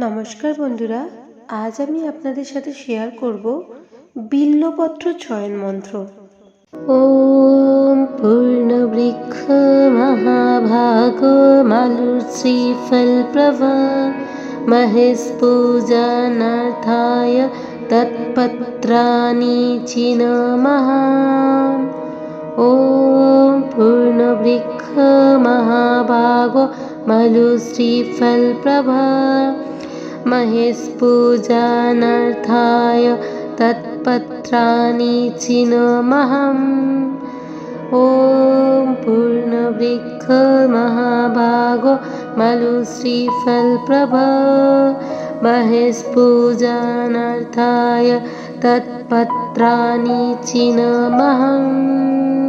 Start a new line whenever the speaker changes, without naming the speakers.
নমস্কার বন্ধুরা আজ আমি আপনাদের সাথে শেয়ার করব বিল্লপত্র চয়ন মন্ত্র ওম পূর্ণবৃক্ষ মহাভাগ মালুর শ্রীফল প্রভ মহেশ পূজনাথায় তৎপত্রাণি চিনমঃ ॐ पूर्णवृक्ष महाभागो मलुश्रीफलप्रभा महेशपूजानर्थाय तत्पत्राणि चिनमहम्। ॐ पूर्णवृक्ष महाभागो मलुश्रीफलप्रभा। महेशपूजानर्थाय तत्पत्राणि चिनमहम्